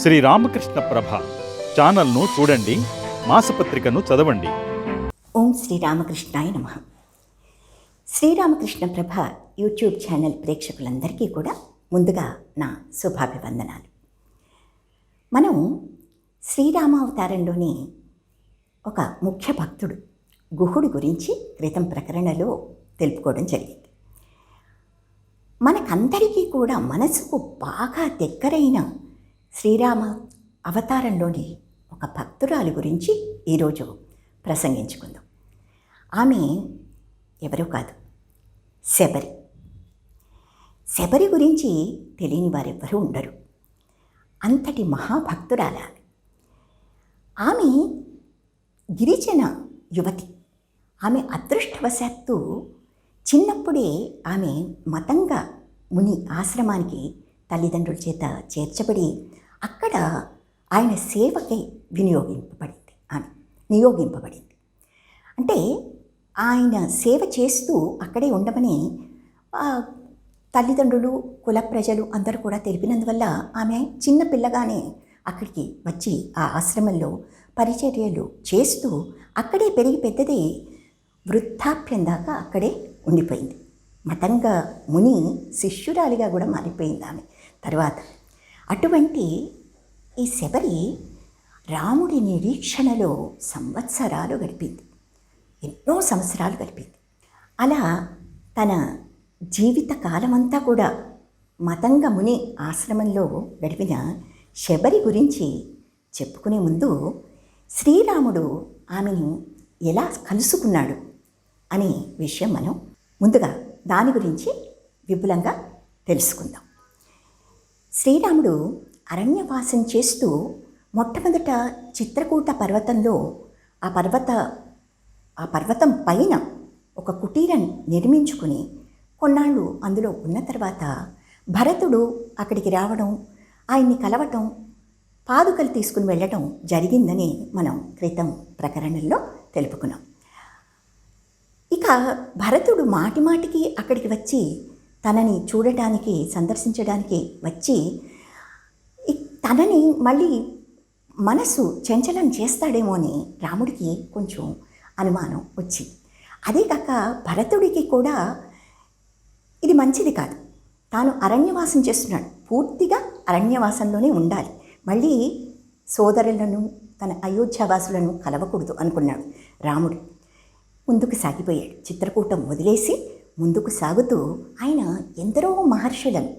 శ్రీ రామకృష్ణ ప్రభ ఛానల్ను చూడండి మాసపత్రికను చదవండి. ఓం శ్రీరామకృష్ణాయ నమ. శ్రీరామకృష్ణ ప్రభ యూట్యూబ్ ఛానల్ ప్రేక్షకులందరికీ కూడా ముందుగా నా శుభాభివందనాలు. మనం శ్రీరామావతారంలోని ఒక ముఖ్య భక్తుడు గుహుడు గురించి క్రితం ప్రకరణలో తెలుపుకోవడం జరిగింది. మనకందరికీ కూడా మనసుకు బాగా దగ్గరైన శ్రీరామ అవతారంలోని ఒక భక్తురాలు గురించి ఈరోజు ప్రసంగించుకుందాం. ఆమె ఎవరో కాదు శబరి. శబరి గురించి తెలియని వారెవ్వరూ ఉండరు. అంతటి మహాభక్తురాల ఆమె. ఆమె గిరిజన యువతి. ఆమె అదృష్టవశాత్తు చిన్నప్పుడే ఆమె మతంగా ముని ఆశ్రమానికి తల్లిదండ్రుల చేత చేర్చబడి అక్కడ ఆయన సేవకై వినియోగింపబడింది ఆమె నియోగింపబడింది. అంటే ఆయన సేవ చేస్తూ అక్కడే ఉండమని ఆ, తల్లిదండ్రులు కుల ప్రజలు అందరూ కూడా తెలిపినందువల్ల ఆమె చిన్న పిల్లగానే అక్కడికి వచ్చి ఆ ఆశ్రమంలో పరిచర్యలు చేస్తూ అక్కడే పెరిగి పెద్దది వృద్ధాప్యం దాకా అక్కడే ఉండిపోయింది. మతంగా ముని శిష్యురాలిగా కూడా మారిపోయింది ఆమె. తర్వాత అటువంటి ఈ శబరి రాముడి నిరీక్షణలో సంవత్సరాలు గడిపింది. ఎన్నో సంవత్సరాలు గడిపింది. అలా తన జీవిత కాలమంతా కూడా మతంగ ముని ఆశ్రమంలో గడిపిన శబరి గురించి చెప్పుకునే ముందు శ్రీరాముడు ఆమెను ఎలా కలుసుకున్నాడు అనే విషయం మనం ముందుగా దాని గురించి విపులంగా తెలుసుకుందాం. శ్రీరాముడు అరణ్యవాసం చేస్తూ మొట్టమొదట చిత్రకూట పర్వతంలో ఆ పర్వత ఆ పర్వతం పైన ఒక కుటీరం నిర్మించుకుని కొన్నాళ్ళు అందులో ఉన్న తర్వాత భరతుడు అక్కడికి రావడం ఆయన్ని కలవటం పాదుకలు తీసుకుని వెళ్ళటం జరిగిందని మనం క్రితం ప్రకరణలో తెలుపుకున్నాం. ఇక భరతుడు మాటి మాటికి అక్కడికి వచ్చి తనని చూడటానికి సందర్శించడానికి వచ్చి తనని మళ్ళీ మనసు చంచలం చేస్తాడేమో అని రాముడికి కొంచెం అనుమానం వచ్చింది అదే కాక భరతుడికి కూడా ఇది మంచిది కాదు. తాను అరణ్యవాసం చేస్తున్నాడు. పూర్తిగా అరణ్యవాసంలోనే ఉండాలి. మళ్ళీ సోదరులను తన అయోధ్యావాసులను కలవకూడదు అనుకున్నాడు రాముడు. ముందుకు సాగిపోయాడు. చిత్రకూటం వదిలేసి ముందుకు సాగుతూ ఆయన ఎందరో మహర్షులను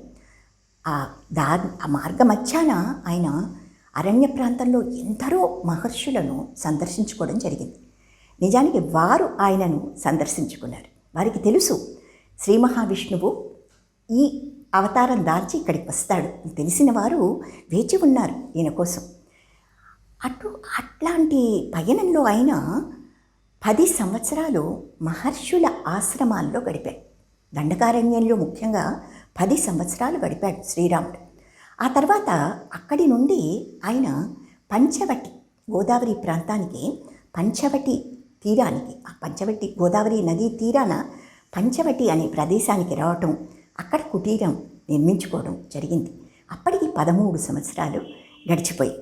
ఆ దా ఆ మార్గమధ్యాన ఆయన అరణ్య ప్రాంతంలో ఎందరో మహర్షులను సందర్శించుకోవడం జరిగింది. నిజానికి వారు ఆయనను సందర్శించుకున్నారు. వారికి తెలుసు శ్రీ మహావిష్ణువు ఈ అవతారం దాల్చి ఇక్కడికి వస్తాడు తెలిసిన వారు వేచి ఉన్నారు ఈయన కోసం. అటు అట్లాంటి పయనంలో ఆయన పది సంవత్సరాలు మహర్షుల ఆశ్రమాల్లో గడిపాడు దండకారణ్యంలో ముఖ్యంగా పది సంవత్సరాలు గడిపాడు శ్రీరాముడు. ఆ తర్వాత అక్కడి నుండి ఆయన పంచవటి గోదావరి ప్రాంతానికి పంచవటి తీరానికి ఆ పంచవటి గోదావరి నదీ తీరాన పంచవటి అనే ప్రదేశానికి రావటం అక్కడ కుటీరం నిర్మించుకోవడం జరిగింది. అప్పటికి పదమూడు సంవత్సరాలు గడిచిపోయాయి.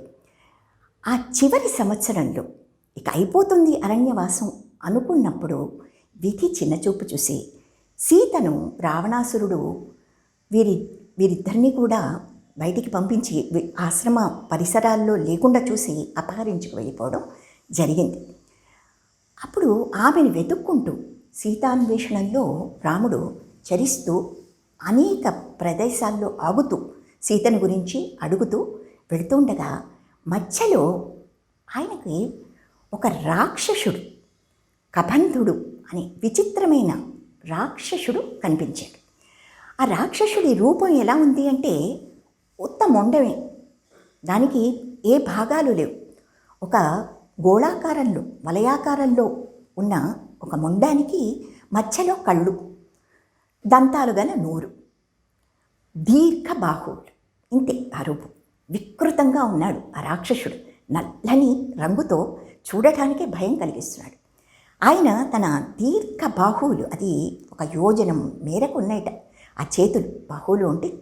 ఆ చివరి సంవత్సరంలో ఇక అయిపోతుంది అరణ్యవాసం అనుకున్నప్పుడు విధి చిన్నచూపు చూసి సీతను రావణాసురుడు వీరి వీరిద్దరినీ కూడా బయటికి పంపించి ఆశ్రమ పరిసరాల్లో లేకుండా చూసి అపహరించుకు వెళ్ళిపోవడం జరిగింది. అప్పుడు ఆమెను వెతుక్కుంటూ సీతాన్వేషణంలో రాముడు చరిస్తూ అనేక ప్రదేశాల్లో ఆగుతూ సీతను గురించి అడుగుతూ వెళుతుండగా మధ్యలో ఆయనకి ఒక రాక్షసుడు కబంధుడు అనే విచిత్రమైన రాక్షసుడు కనిపించాడు. ఆ రాక్షసుడి రూపం ఎలా ఉంది అంటే ఉత్త మొండమే దానికి ఏ భాగాలు లేవు. ఒక గోళాకారంలో వలయాకారంలో ఉన్న ఒక మొండానికి మధ్యలో కళ్ళు దంతాలు గల నోరు దీర్ఘ బాహువులు ఇంతే ఆ రూపం. వికృతంగా ఉన్నాడు ఆ రాక్షసుడు. నల్లని రంగుతో చూడటానికే భయం కలిగిస్తున్నాడు. ఆయన తన దీర్ఘ బాహువులు అది ఒక యోజనం మేరకు ఉన్నాయట. ఆ చేతులు బాహువులు ఉంటే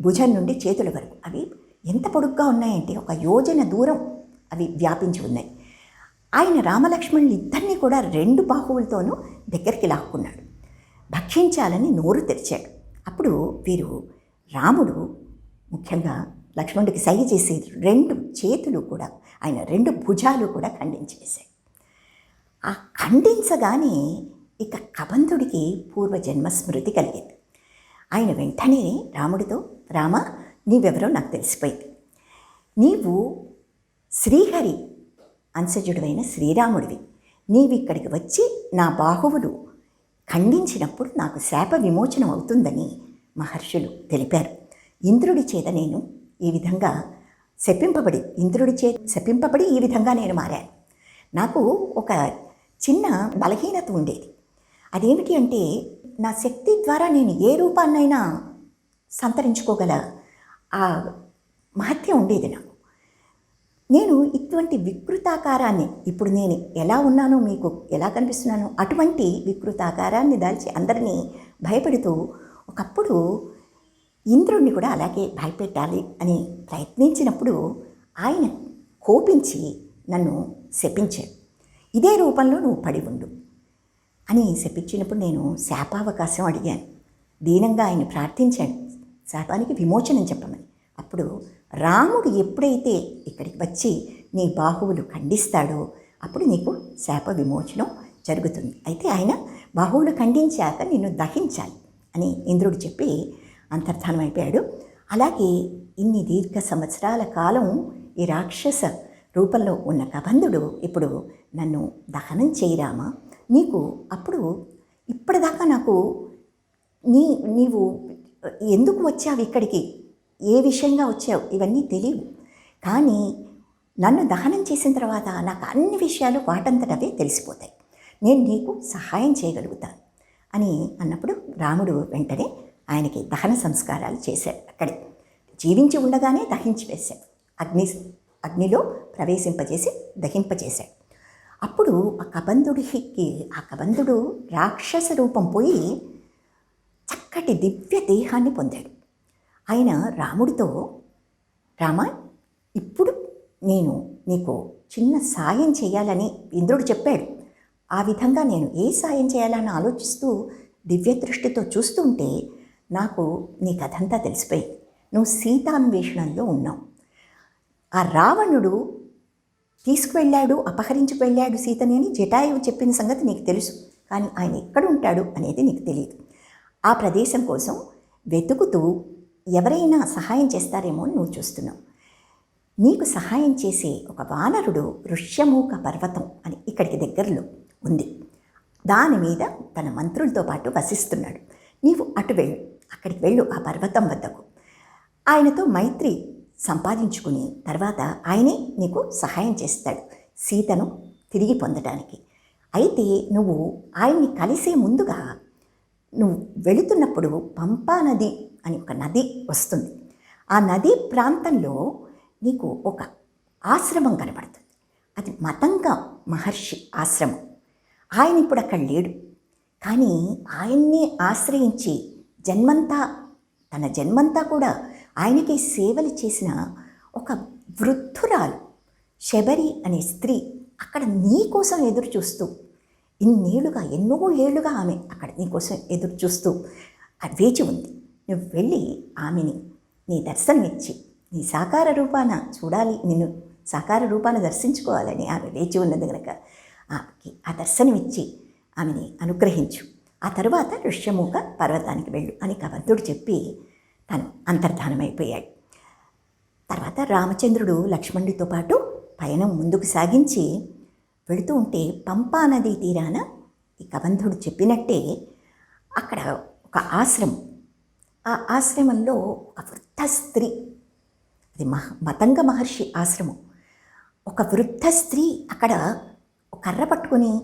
భుజం నుండి చేతుల వరకు. అవి ఎంత పొడుగ్గా ఉన్నాయంటే ఒక యోజన దూరం అవి వ్యాపించి ఉన్నాయి. ఆయన రామలక్ష్మణులు ఇద్దరిని కూడా రెండు బాహువులతోనూ దగ్గరికి లాక్కున్నాడు. భక్షించాలని నోరు తెరిచాడు. అప్పుడు వీరు రాముడు ముఖ్యంగా లక్ష్మణుడికి సైగ చేసి రెండు చేతులు కూడా ఆయన రెండు భుజాలు కూడా ఖండించేశాయి. ఆ ఖండించగానే ఇక కబంధుడికి పూర్వజన్మ స్మృతి కలిగింది. ఆయన వెంటనే రాముడితో రామ నీవెవరో నాకు తెలిసిపోయింది. నీవు శ్రీహరి అంశజుడువైన శ్రీరాముడివి. నీవిక్కడికి వచ్చి నా బాహువులు ఖండించినప్పుడు నాకు శాప విమోచనం అవుతుందని మహర్షులు తెలిపారు. ఇంద్రుడి చేత నేను ఈ విధంగా శపింపబడి ఇంద్రుడి చే శపింపబడి ఈ విధంగా నేను మారాను. నాకు ఒక చిన్న బలహీనత ఉండేది. అదేమిటి అంటే నా శక్తి ద్వారా నేను ఏ రూపాన్నైనా సంతరించుకోగల ఆ మహత్యం ఉండేది నాకు. నేను ఇటువంటి వికృతాకారాన్ని ఇప్పుడు నేను ఎలా ఉన్నానో మీకు ఎలా కనిపిస్తున్నానో అటువంటి వికృతాకారాన్ని దాల్చి అందరినీ భయపెడుతూ ఒకప్పుడు ఇంద్రుణ్ణి కూడా అలాగే భయపెట్టాలి అని ప్రయత్నించినప్పుడు ఆయన కోపించి నన్ను శపించాడు. ఇదే రూపంలో నువ్వు పడి ఉండు అని శపించినప్పుడు నేను శాపావకాశం అడిగాను. దీనంగా ఆయన ప్రార్థించాను శాపానికి విమోచనం చెప్పమని. అప్పుడు రాముడు ఎప్పుడైతే ఇక్కడికి వచ్చి నీ బాహువులు ఖండిస్తాడో అప్పుడు నీకు శాప విమోచనం జరుగుతుంది. అయితే ఆయన బాహువులు ఖండించాక నిన్ను దహించాలి అని ఇంద్రుడు చెప్పి అంతర్ధానం అయిపోయాడు అలాగే ఇన్ని దీర్ఘ సంవత్సరాల కాలం ఈ రాక్షస రూపంలో ఉన్న కబంధుడు ఇప్పుడు నన్ను దహనం చేయరామా? నీకు అప్పుడు ఇప్పటిదాకా నాకు నీ నీవు ఎందుకు వచ్చావు ఇక్కడికి? ఏ విషయంగా వచ్చావు? ఇవన్నీ తెలియవు. కానీ నన్ను దహనం చేసిన తర్వాత నాకు అన్ని విషయాలు వాటంతటవే తెలిసిపోతాయి. నేను నీకు సహాయం చేయగలుగుతాను అని అన్నప్పుడు రాముడు వెంటనే ఆయనకి దహన సంస్కారాలు చేశాడు అక్కడే. జీవించి ఉండగానే దహించి వేశాడు. అగ్ని అగ్నిలో ప్రవేశింపజేసి దహింపజేశాడు. అప్పుడు ఆ కబంధుడికి ఆ కబంధుడు రాక్షస రూపం పోయి చక్కటి దివ్య దేహాన్ని పొందాడు. ఆయన రాముడితో రామ ఇప్పుడు నేను నీకు చిన్న సాయం చేయాలని ఇంద్రుడు చెప్పాడు. ఆ విధంగా నేను ఏ సాయం చేయాలని ఆలోచిస్తూ దివ్య దృష్టితో చూస్తుంటే నాకు నీ కథంతా తెలిసిపోయింది నువ్వు సీతాన్వేషణంలో ఉన్నావు. ఆ రావణుడు తీసుకువెళ్ళాడు అపహరించి వెళ్ళాడు సీతని అని జటాయువు చెప్పిన సంగతి నీకు తెలుసు. కానీ ఆయన ఎక్కడ ఉంటాడు అనేది నీకు తెలియదు. ఆ ప్రదేశం కోసం వెతుకుతూ ఎవరైనా సహాయం చేస్తారేమో అని నువ్వు చూస్తున్నావు. నీకు సహాయం చేసే ఒక వానరుడు ఋష్యమూక పర్వతం అని ఇక్కడికి దగ్గరలో ఉంది. దాని మీద తన మంత్రులతో పాటు వసిస్తున్నాడు. నీవు అటు వెళ్ళు. అక్కడికి వెళ్ళు ఆ పర్వతం వద్దకు. ఆయనతో మైత్రి సంపాదించుకుని తర్వాత ఆయనే నీకు సహాయం చేస్తాడు సీతను తిరిగి పొందటానికి. అయితే నువ్వు ఆయన్ని కలిసే ముందుగా నువ్వు వెళుతున్నప్పుడు పంపా నది అని ఒక నది వస్తుంది. ఆ నది ప్రాంతంలో నీకు ఒక ఆశ్రమం కనబడుతుంది. అది మతంగ మహర్షి ఆశ్రమం. ఆయన ఇప్పుడు అక్కడ లేడు. కానీ ఆయన్ని ఆశ్రయించి జన్మంతా తన జన్మంతా కూడా ఆయనకి సేవలు చేసిన ఒక వృద్ధురాలు శబరి అనే స్త్రీ అక్కడ నీ కోసం ఎదురు చూస్తూ ఇన్నేళ్ళుగా ఎన్నో ఏళ్ళుగా ఆమె అక్కడ నీ కోసం ఎదురు చూస్తూ వేచి ఉంది. నువ్వు వెళ్ళి ఆమెని నీ దర్శనమిచ్చి నీ సాకార రూపాన చూడాలి నిన్ను సాకార రూపాన దర్శించుకోవాలని ఆమె వేచి ఉన్నది కనుక ఆమెకి ఆ దర్శనమిచ్చి ఆమెని అనుగ్రహించు. ఆ తరువాత ఋష్యమూక పర్వతానికి వెళ్ళు అని కవంతుడు చెప్పి తను అంతర్ధానమైపోయాడు. తర్వాత రామచంద్రుడు లక్ష్మణుడితో పాటు పయనం ముందుకు సాగించి వెళుతూ ఉంటే పంపా నదీ తీరాన ఈ కబంధుడు చెప్పినట్టే అక్కడ ఒక ఆశ్రమం. ఆ ఆశ్రమంలో ఒక వృద్ధ స్త్రీ అది మహ మతంగ మహర్షి ఆశ్రమం. ఒక వృద్ధ స్త్రీ అక్కడ ఒక కర్ర పట్టుకొని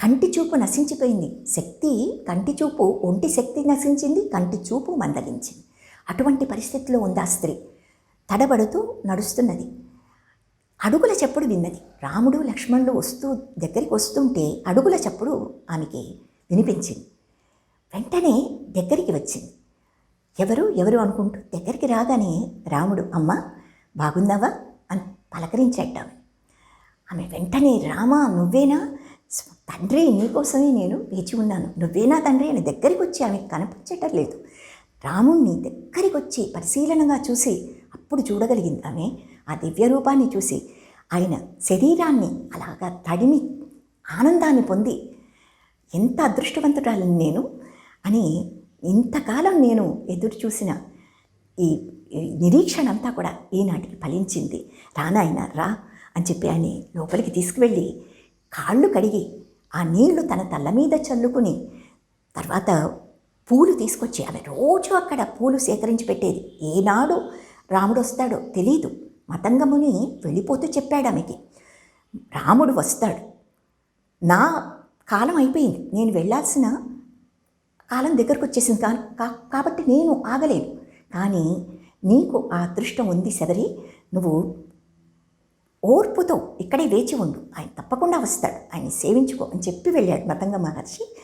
కంటి చూపు నశించిపోయింది. శక్తి కంటి చూపు ఒంటి శక్తి నశించింది కంటి చూపు మందగించింది. అటువంటి పరిస్థితిలో ఉంది ఆ స్త్రీ. తడబడుతూ నడుస్తున్నది. అడుగుల చప్పుడు విన్నది. రాముడు లక్ష్మణుడు వస్తూ దగ్గరికి వస్తుంటే అడుగుల చప్పుడు ఆమెకి వినిపించింది. వెంటనే దగ్గరికి వచ్చింది. ఎవరు? ఎవరు అనుకుంటూ దగ్గరికి రాగానే రాముడు అమ్మ బాగున్నావా? అని పలకరించాడు ఆమె. ఆమె వెంటనే రామా నువ్వేనా? తండ్రి నీకోసమే నేను వేచి ఉన్నాను. నువ్వేనా తండ్రి అని దగ్గరికి వచ్చి ఆమె కనిపించటం లేదు రాముణ్ణి దగ్గరికి వచ్చి పరిశీలనగా చూసి అప్పుడు చూడగలిగింది ఆమె ఆ దివ్య రూపాన్ని చూసి. ఆయన శరీరాన్ని అలాగా తడిమి ఆనందాన్ని పొంది ఎంత అదృష్టవంతురాలని నేను అని ఇంతకాలం నేను ఎదురు చూసిన ఈ ఈ నిరీక్షణ అంతా కూడా ఈనాటికి ఫలించింది. రానాయన రా అని చెప్పి ఆయన లోపలికి తీసుకువెళ్ళి కాళ్ళు కడిగి ఆ నీళ్ళు తన తల్ల మీద చల్లుకుని తర్వాత పూలు తీసుకొచ్చి ఆమె రోజు అక్కడ పూలు సేకరించి పెట్టేది. ఏనాడు రాముడు వస్తాడో తెలీదు. మతంగముని వెళ్ళిపోతూ చెప్పాడు ఆమెకి. రాముడు వస్తాడు. నా కాలం అయిపోయింది. నేను వెళ్ళాల్సిన కాలం దగ్గరకు వచ్చేసింది కా కాబట్టి నేను ఆగలేను. కానీ నీకు ఆ అదృష్టం ఉంది సెదరి నువ్వు ఓర్పుతో ఇక్కడే వేచి ఉండు. ఆయన తప్పకుండా వస్తాడు. ఆయన సేవించుకో అని చెప్పి వెళ్ళాడు మతంగ మహర్షి.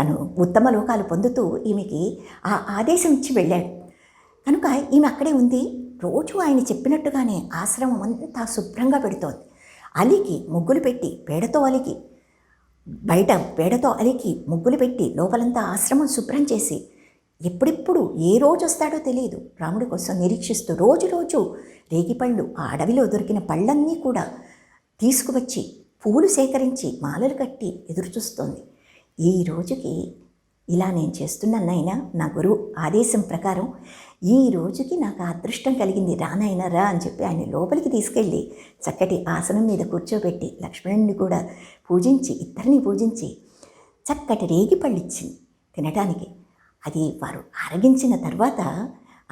తను ఉత్తమ లోకాలు పొందుతూ ఈమెకి ఆ ఆదేశం ఇచ్చి వెళ్ళాడు. కనుక ఈమె అక్కడే ఉంది. రోజు ఆయన చెప్పినట్టుగానే ఆశ్రమం అంతా శుభ్రంగా పెడుతోంది. అలికి ముగ్గులు పెట్టి పేడతో అలికి బయట పేడతో అలికి ముగ్గులు పెట్టి లోపలంతా ఆశ్రమం శుభ్రం చేసి ఎప్పుడెప్పుడు ఏ రోజు వస్తాడో తెలియదు. రాముడి కోసం నిరీక్షిస్తూ రోజు రోజు రేగిపళ్ళు ఆ అడవిలో దొరికిన పళ్ళన్నీ కూడా తీసుకువచ్చి పూలు సేకరించి మాలలు కట్టి ఎదురుచూస్తోంది. ఈ రోజుకి ఇలా నేను చేస్తున్నాను నాయనా నా గురువు ఆదేశం ప్రకారం ఈ రోజుకి నాకు అదృష్టం కలిగింది. రానాయనా రా అని చెప్పి ఆయన లోపలికి తీసుకెళ్ళి చక్కటి ఆసనం మీద కూర్చోబెట్టి లక్ష్మణుడిని కూడా పూజించి ఇద్దరిని పూజించి చక్కటి రేగిపళ్ళు ఇచ్చింది. తినటానికి అది వారు ఆరగించిన తర్వాత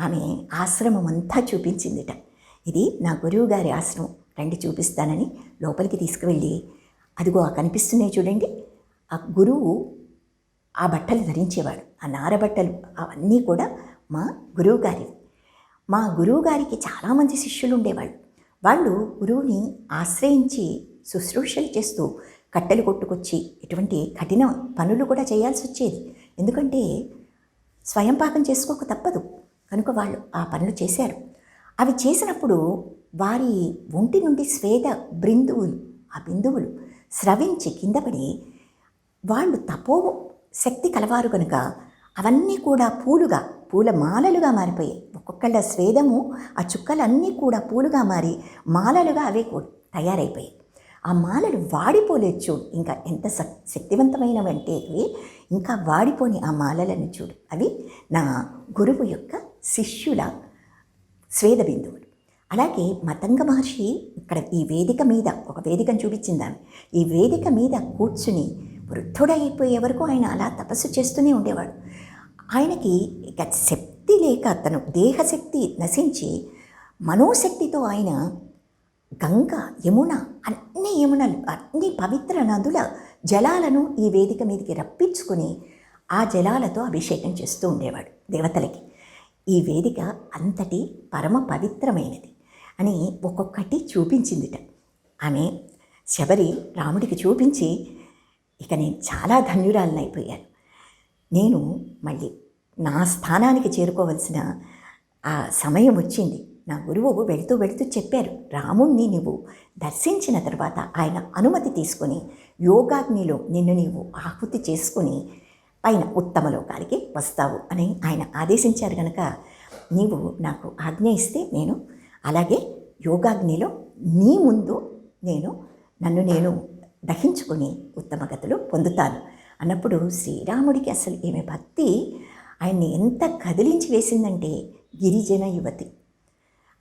ఆమె ఆశ్రమం అంతా చూపించిందిట. ఇది నా గురువు గారి ఆశ్రమం. రండి చూపిస్తానని లోపలికి తీసుకువెళ్ళి అదిగో ఆ కనిపిస్తున్నాయి చూడండి. ఆ గురువు ఆ బట్టలు ధరించేవాడు. ఆ నార బట్టలు అవన్నీ కూడా మా గురువు గారివి మా గురువు గారికి చాలామంది శిష్యులు ఉండేవాళ్ళు. వాళ్ళు గురువుని ఆశ్రయించి శుశ్రూషలు చేస్తూ కట్టెలు కొట్టుకొచ్చి ఇటువంటి కఠిన పనులు కూడా చేయాల్సి వచ్చేది. ఎందుకంటే స్వయం పాకం చేసుకోక తప్పదు. కనుక వాళ్ళు ఆ పనులు చేశారు. అవి చేసినప్పుడు వారి ఒంటి నుండి స్వేద బృందువులు ఆ బిందువులు స్రవించి కిందపడి వాళ్ళు తపో శక్తి కలవారు కనుక అవన్నీ కూడా పూలుగా పూల మాలలుగా మారిపోయాయి. ఒక్కొక్కళ్ళ స్వేదము ఆ చుక్కలన్నీ కూడా పూలుగా మారి మాలలుగా అవే కూడా తయారైపోయాయి. ఆ మాలలు వాడిపోలేదు చూడు. ఇంకా ఎంత శక్తివంతమైనవంటే ఇవి. ఇంకా వాడిపోని ఆ మాలలను చూడు. అవి నా గురువు యొక్క శిష్యుల స్వేద బిందువులు. అలాగే మతంగ మహర్షి ఇక్కడ ఈ వేదిక మీద ఒక వేదికను చూపించింది ఈ వేదిక మీద కూర్చుని వృద్ధుడైపోయే వరకు ఆయన అలా తపస్సు చేస్తూనే ఉండేవాడు. ఆయనకి ఇక శక్తి లేక తను దేహశక్తి నశించి మనోశక్తితో ఆయన గంగ యమున అన్ని యమునలు అన్ని పవిత్ర నదుల జలాలను ఈ వేదిక మీదకి రప్పించుకుని ఆ జలాలతో అభిషేకం చేస్తూ ఉండేవాడు దేవతలకి. ఈ వేదిక అంతటి పరమ పవిత్రమైనది అని ఒక్కొక్కటి చూపించిందిట. ఆమె శబరి రాముడికి చూపించి ఇక నేను చాలా ధన్యురాలనైపోయాను. అయిపోయాను నేను మళ్ళీ నా స్థానానికి చేరుకోవలసిన ఆ సమయం వచ్చింది. నా గురువు వెళుతూ వెళుతూ చెప్పారు రాముణ్ణి నువ్వు దర్శించిన తర్వాత ఆయన అనుమతి తీసుకొని యోగాగ్నిలో నిన్ను నీవు ఆహుతి చేసుకుని పైన ఉత్తమ లోకాలకి వస్తావు అని ఆయన ఆదేశించారు కనుక నీవు నాకు ఆజ్ఞ ఇస్తే నేను అలాగే యోగాగ్నిలో నీ ముందు నేను నన్ను నేను దహించుకొని ఉత్తమ గతులు పొందుతాను అన్నప్పుడు శ్రీరాముడికి అసలు ఈమె భక్తి? ఆయన్ని ఎంత కదిలించి వేసిందంటే గిరిజన యువతి.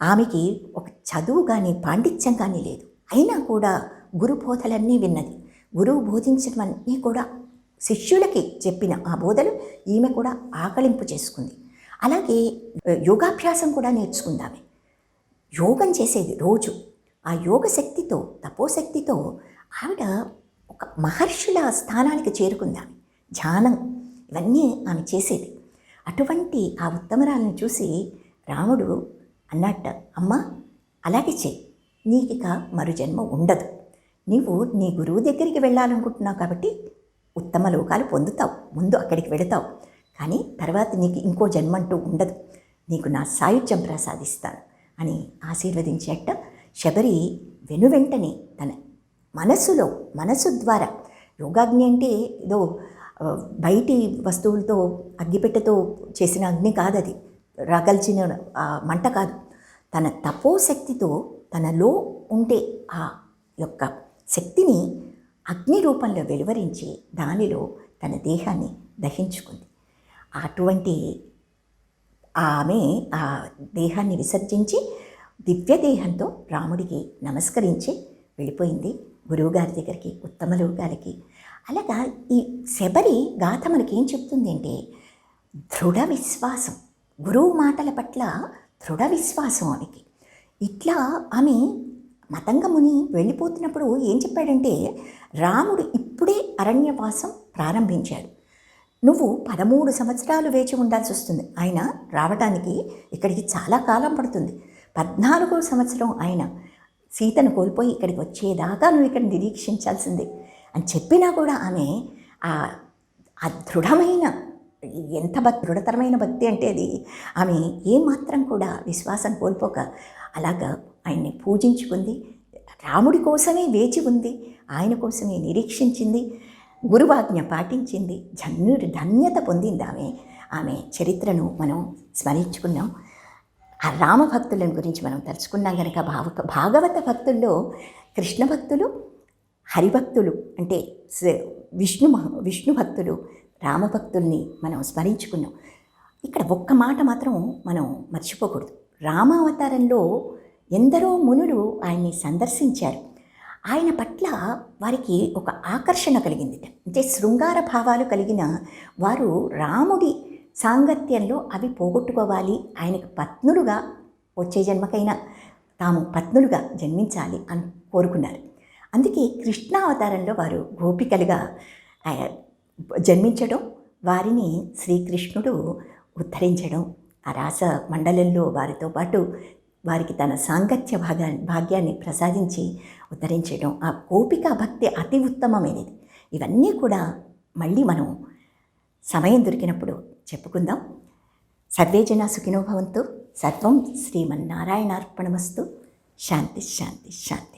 ఆమెకి ఒక చదువు కానీ పాండిత్యం కానీ లేదు. అయినా కూడా గురు బోధలన్నీ విన్నది. గురువు బోధించడమన్నీ కూడా శిష్యులకి చెప్పిన ఆ బోధలు ఈమె కూడా ఆకలింపు చేసుకుంది. అలాగే యోగాభ్యాసం కూడా నేర్చుకుందామే యోగం చేసేది రోజు. ఆ యోగ శక్తితో తపోశక్తితో ఆవిడ ఒక మహర్షుల స్థానానికి చేరుకుందామె ధ్యానం ఇవన్నీ ఆమె చేసేది. అటువంటి ఆ ఉత్తమరాలను చూసి రాముడు అన్నట్ట అమ్మా అలాగే చెయ్యి నీకిక మరు జన్మ ఉండదు. నీవు నీ గురువు దగ్గరికి వెళ్ళాలనుకుంటున్నావు కాబట్టి ఉత్తమ లోకాలు పొందుతావు. ముందు అక్కడికి వెళతావు. కానీ తర్వాత నీకు ఇంకో జన్మంటూ ఉండదు. నీకు నా సాయుధ్యం ప్రసాదిస్తాను అని ఆశీర్వదించేట శబరి వెనువెంటనే తన మనస్సులో మనస్సు ద్వారా యోగాగ్ని అంటే ఏదో బయటి వస్తువులతో అగ్గిపెట్టెతో చేసిన అగ్ని కాదది. రగల్చిన మంట కాదు. తన తపోశక్తితో తనలో ఉండే ఆ యొక్క శక్తిని అగ్ని రూపంలో వెలువరించి దానిలో తన దేహాన్ని దహించుకుంది. అటువంటి ఆమె ఆ దేహాన్ని విసర్జించి దివ్య దేహంతో రాముడికి నమస్కరించి వెళ్ళిపోయింది. గురువుగారి దగ్గరికి ఉత్తమలువు గారికి. అలాగా ఈ శబరి గాథ మనకి ఏం చెప్తుంది అంటే దృఢ విశ్వాసం. గురువు మాటల పట్ల దృఢ విశ్వాసం ఆమెకి. ఇట్లా ఆమె మతంగముని వెళ్ళిపోతున్నప్పుడు ఏం చెప్పాడంటే రాముడు ఇప్పుడే అరణ్యవాసం ప్రారంభించాడు. నువ్వు పదమూడు సంవత్సరాలు వేచి ఉండాల్సి వస్తుంది. ఆయన రావడానికి ఇక్కడికి చాలా కాలం పడుతుంది. పద్నాలుగో సంవత్సరం ఆయన సీతను కోల్పోయి ఇక్కడికి వచ్చేదాకా నువ్వు ఇక్కడ నిరీక్షించాల్సిందే. అని చెప్పినా కూడా ఆమె ఆ ఆ దృఢమైన ఎంత భక్తి దృఢతరమైన భక్తి అంటే అది. ఆమె ఏమాత్రం కూడా విశ్వాసం కోల్పోక అలాగా ఆయన్ని పూజించుకుంది. రాముడి కోసమే వేచి ఉంది. ఆయన కోసమే నిరీక్షించింది. గురువాజ్ఞ పాటించింది. జన్ను ధన్యత పొందింది ఆమె. ఆమె చరిత్రను మనం స్మరించుకున్నాం. ఆ రామ భక్తులను గురించి మనం తలుచుకున్నాం కనుక భావ భాగవత భక్తుల్లో కృష్ణ భక్తులు హరిభక్తులు అంటే విష్ణు మహ- విష్ణు భక్తులు రామభక్తుల్ని మనం స్మరించుకున్నాం. ఇక్కడ ఒక్క మాట మాత్రం మనం మర్చిపోకూడదు. రామావతారంలో ఎందరో మునులు ఆయన్ని సందర్శించారు. ఆయన పట్ల వారికి ఒక ఆకర్షణ కలిగింది అంటే శృంగార భావాలు కలిగిన వారు రాముడి సాంగత్యంలో అవి పోగొట్టుకోవాలి. ఆయనకు పత్నులుగా వచ్చే జన్మకైనా తాము పత్నులుగా జన్మించాలి అని కోరుకున్నారు. అందుకే కృష్ణావతారంలో వారు గోపికలుగా జన్మించడం వారిని శ్రీకృష్ణుడు ఉద్ధరించడం ఆ రాస మండలంలో వారితో పాటు వారికి తన సాంగత్య భాగా భాగ్యాన్ని ప్రసాదించి ఉద్ధరించడం ఆ కోపిక భక్తి అతి ఉత్తమమైనది. ఇవన్నీ కూడా మళ్ళీ మనం సమయం దొరికినప్పుడు చెప్పుకుందాం. సర్వే జన సుఖినో సర్వం శ్రీమన్నారాయణార్పణమస్తు. శాంతి శాంతి శాంతి.